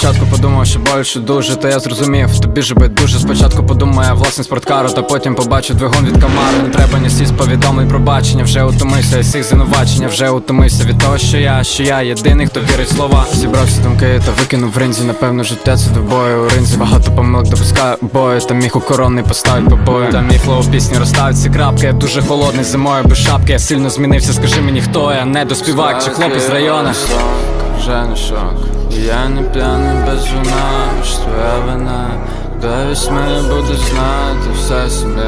Спочатку подумав, що боляче дуже, та я зрозумів, тобі же дуже Спочатку подумав, я власне спорткару, та потім побачу двигун від камари. Не треба ні сість повідомлень пробачення, вже утомився від всіх звинувачення, вже утомився від того, що я, що я єдиний, хто вірить слова. Зібрав всі думки та викинув в ринзі. Напевно, життя це до бою. У ринзі багато помилок допускаю бою. Та міг у коронний поставить по бою. Та мій флоу пісні розставить ці крапки. Я дуже холодний зимою без шапки. Я сильно змінився, скажи мені, хто я, не доспівак чи хлопець з району. Вже шок. Я не п'яний без вина, що я вина. До вісьми буду знати вся собі,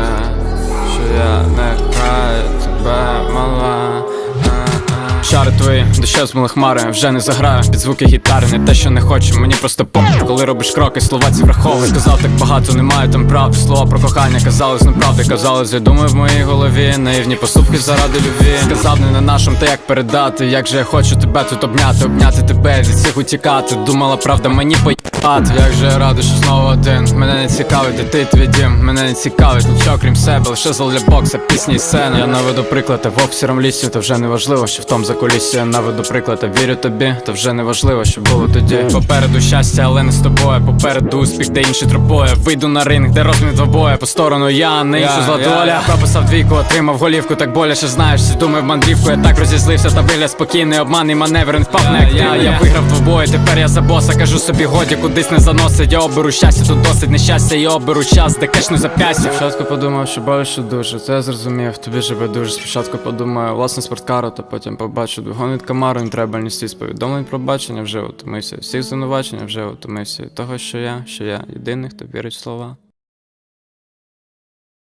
А-а. Шари твої, дощем змили хмари, вже не заграю під звуки гітари, не те, що не хочу, мені просто поп, коли робиш кроки, слова ці враховуй. Сказав так багато, немає там правди. Слова про кохання казались неправди, казалось, я думаю в моїй голові. Наївні поступки заради любві. Сказав не на нашому, та як передати. Як же я хочу тебе тут обняти, обняти тебе, від всіх утікати. Думала, правда, мені поїбати. Як же я радий, що знову один. Мене не цікавить, де ти твій дім. Мене не цікавить нічого крім себе, лише зал для бокса, пісні і сцени. Я наведу приклад, в обсіром лісі, то вже не важливо, що в том за кулісі я наведу приклад, а вірю тобі, то вже не важливо, що було тоді. Попереду щастя, але не з тобою. Попереду успіх, де інші тропою. Вийду на ринг, де розмір двобоя. По сторону я не іншу зла доля. Прописав двійку, отримав голівку, так боляче знаєш. Всі думаю в мандрівку, я так розізлився, та вигляд спокійний, обманний маневр, він впав не я, я виграв двобої, тепер я за боса, кажу собі, годі кудись не заносить. Я оберу щастя, тут досить нещастя, я оберу час, де кешну запястя. Спочатку подумав, що боляче дуже, це я зрозумів, тобі живе дуже. Спочатку подумаю, власне спорткару, то потім побачу двигун від камару, не треба нести повідомлень про бачення, вже утомився. Всіх звинувачень, вже утомився того, що я, що я єдиний, хто вірить в слова.